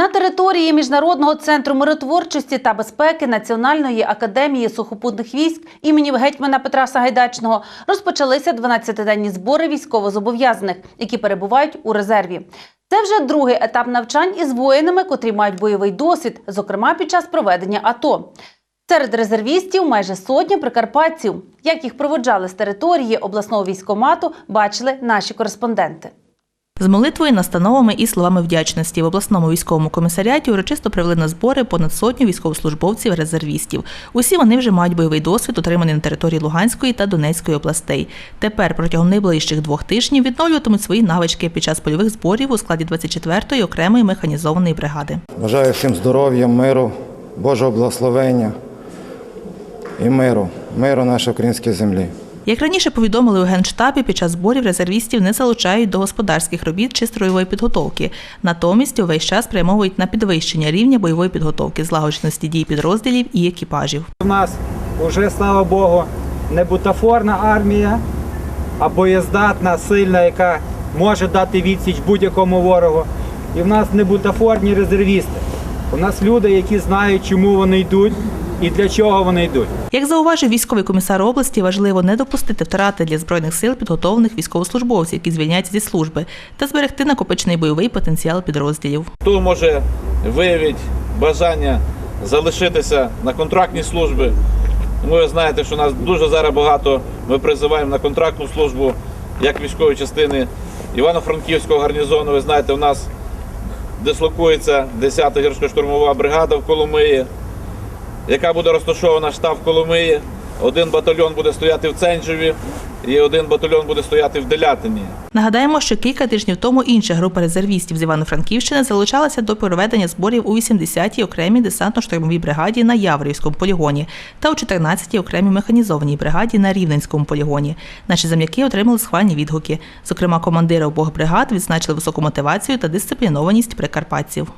На території Міжнародного центру миротворчості та безпеки Національної академії сухопутних військ імені гетьмана Петра Сагайдачного розпочалися 12-денні збори військовозобов'язаних, які перебувають у резерві. Це вже другий етап навчань із воїнами, котрі мають бойовий досвід, зокрема під час проведення АТО. Серед резервістів майже сотня прикарпатців. Як їх проводжали з території обласного військомату, бачили наші кореспонденти. З молитвою, настановами і словами вдячності в обласному військовому комісаріаті урочисто привели на збори понад сотню військовослужбовців-резервістів. Усі вони вже мають бойовий досвід, отриманий на території Луганської та Донецької областей. Тепер протягом найближчих двох тижнів відновлюватимуть свої навички під час польових зборів у складі 24-ї окремої механізованої бригади. Бажаю всім здоров'я, миру, Божого благословення і миру, миру нашій українській землі. Як раніше повідомили у Генштабі, під час зборів резервістів не залучають до господарських робіт чи строєвої підготовки. Натомість увесь час спрямовують на підвищення рівня бойової підготовки, злагодженості дій підрозділів і екіпажів. У нас вже, слава Богу, не бутафорна армія, а боєздатна, сильна, яка може дати відсіч будь-якому ворогу. І в нас не бутафорні резервісти. У нас люди, які знають, чому вони йдуть і для чого вони йдуть. Як зауважив військовий комісар області, важливо не допустити втрати для збройних сил підготовлених військовослужбовців, які звільняються зі служби, та зберегти накопичений бойовий потенціал підрозділів. Хто може виявити бажання залишитися на контрактній службі. Тому ви знаєте, що нас дуже зараз багато ми призиваємо на контрактну службу, як військові частини Івано-Франківського гарнізону. Ви знаєте, у нас дислокується 10-та гірсько-штурмова бригада в Коломиї, яка буде розташована штаб Коломиї. Один батальйон буде стояти в Ценджеві і один батальйон буде стояти в Делятині. Нагадаємо, що кілька тижнів тому інша група резервістів з Івано-Франківщини залучалася до проведення зборів у 80-й окремій десантно-штурмовій бригаді на Яворівському полігоні та у 14-й окремій механізованій бригаді на Рівненському полігоні. Наші земляки отримали схвальні відгуки. Зокрема, командири обох бригад відзначили високу мотивацію та дисциплінованість прикарпатців.